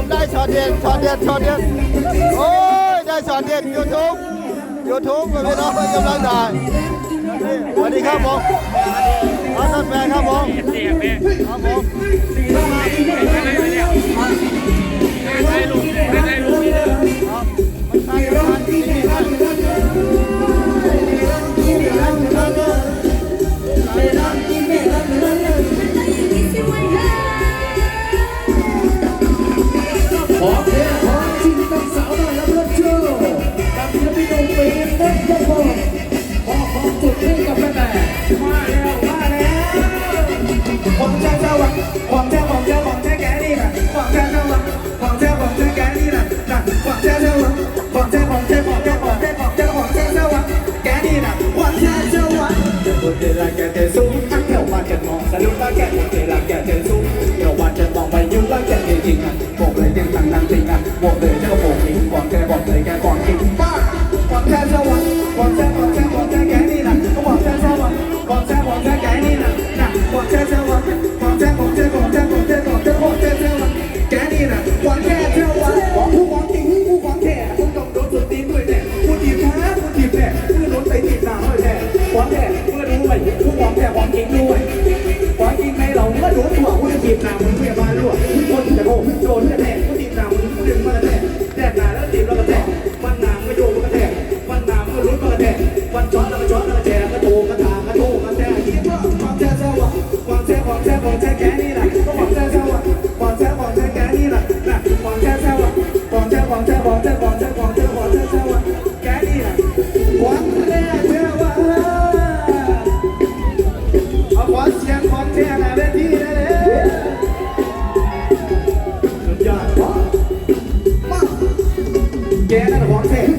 มได้ช็อตเด็ดช็อตเด็ดช็อตเด็ดโอ้ยได้ช็อตเด็ดยูทูบยูทูบพี่น้องกำลังใจนี่สวัสดีครับผมอาท่านแฟนครับผมครับผม ข บอกเลยเจ้าบอกิองบอกแกบอกเลยแกบอกเองป้าบอกแกสวัสดิ์บอกแกบอกแกบอกแกแกนี่นะกว่กแกสวัสดิ์บอกแกบอกแกแกนี่นะนะบอกแกสวัสดิ์บอกแกบอกแกบอกแกบอกแกบอกแกบอกแกสวัสดิ์แกนี่นะบอกแกสวัสดิ์บอกผู้บอกจริงผู้บอกแท้คุกต้องโดนสุดตีนด้วยแน่คุณตีแท้คุณดีแท้คุณล้นไปติดหนาด้วยแท้บอกแพื่อรู้ไหมผู้บางแกบอกิงด้วยบอกจริงไหมเราเมื่อรู้ตัวคุณตีบหนาคุณเพื่อมาลวกคุณนจะโกงโดนจะแน่ หนามึงผู้ดึงมาแทกแท้หนาแล้วตีบแล้วก็แทกวันหนาไม่โดนก็แทกวันหนาไม่รู้ก็แทกวันช้อนแล้วก็ช้อน แก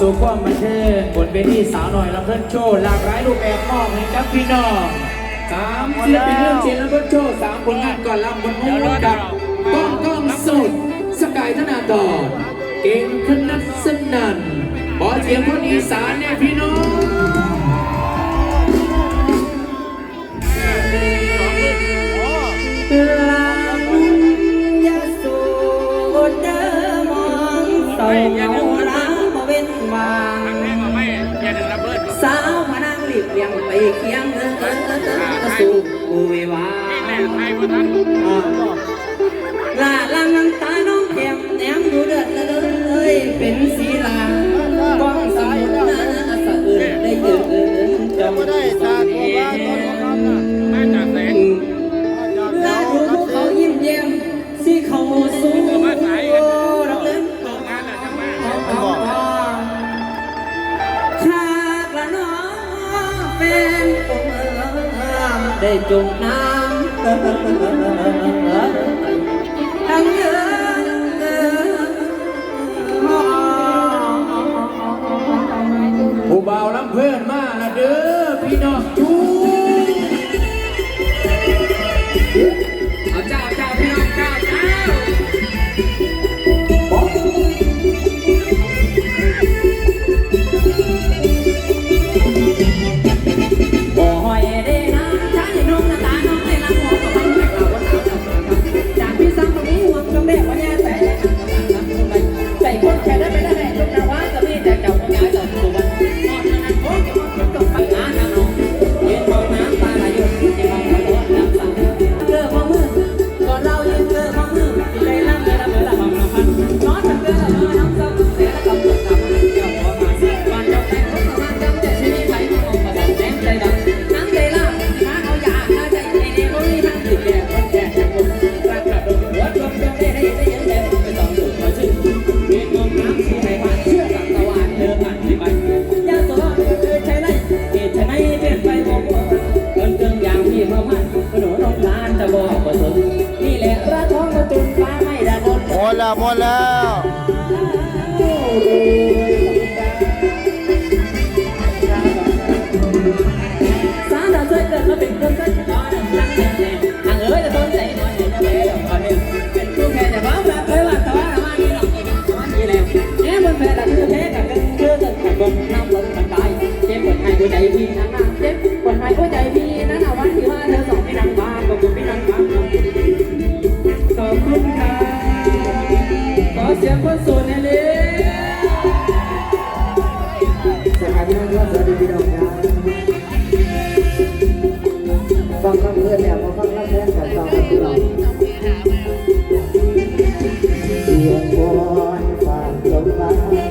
สุขความบันเทิงบนเวทีสาวหน่อยลำเพิ่นโชว์หลากหลายรูปแบบมอบให้กับพี่น้องสามศิลปินเรื่องจริงลำเพิ่นโชว์สามผลงานก่อนลำบนห้องกับก้องก้องสุดสกายธนาดอนเก่งคณัสสนันขอเสียงคนอีสานเนี่ยพี่น้องหลังยาสูดเดมองสอง เลี้ยงเคียงเออเออเออเออสู่วิวาแม่ไทยบ่ทันลาลังน้ำตาน้องแก้มแนมดูเดือดเลยเป็นสีลา องเป็นผมได้จมน้ำทั้งเยืนผู้บ่าวลำเพื่อนมาละเด้อพี่น้อง นั่นั่นน่ะเจ็บปวดให้หัวใจพี่นั่นน่ะวันที่ว่าเธอสองไม่นั่งบ้าก็คุณไม่นั่งบ้าขอบคุณค่ะขอเสียงคนโสดแน่เลยสวัสดีครับสวัสดีพี่น้องครับฟังคำเพื่อนแล้วมาฟังคำแทนกันต่อครับพี่น้องเสียงบอนฝากลมมา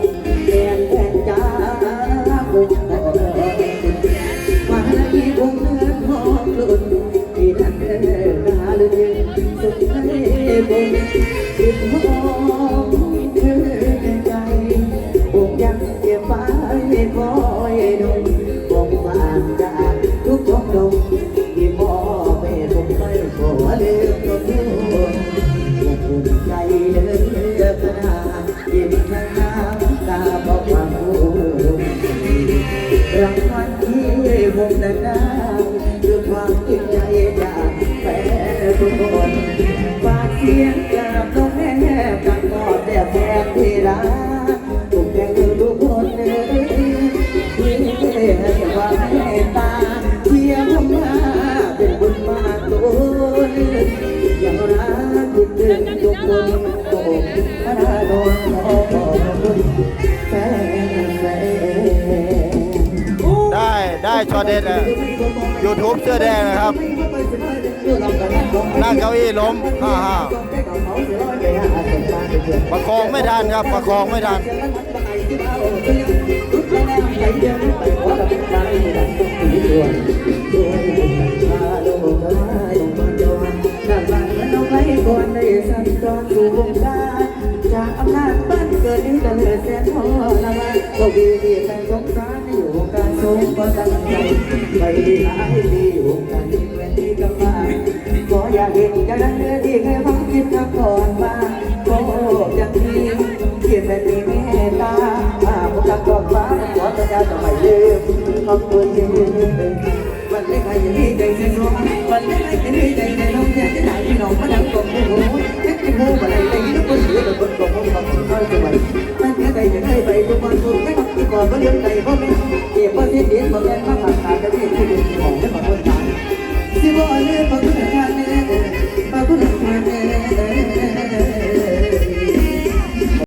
บุญติดหอมเธอในใจบุกยังเก็บไว้คอยดูคงบานจากทุกชมลมที่มอบให้ผมไม่ขอลืมตัวเธอบุกภูมิใจเดินเลือกหน้ายิ้มข้างน้ำตาบอกความรู้รางวัลที่ผมได้ได้ ได้ชอเด็ดอะยูทูบเสื้อแดงนะครับ นั่งเก้าอี้ล้มฮ่าฮ่าประคองไม่ทันครับ ประคองไม่ทันจากอำนาจบ้านเกิดนี้ก็เลยแสนทรมานโชคดี การสงฆ์ก็ตั้งใจไปดีหลายปีอยู่วงการนี้เพื่อนที่กำลังขออยากเห็นกันนั้นเนื้อที่เคยฟังคิดทักก่อนมาโอ้ยังมีเขียนแบบนี้เมตตาอาบุกกอกฟ้าขอสัญญาจะไ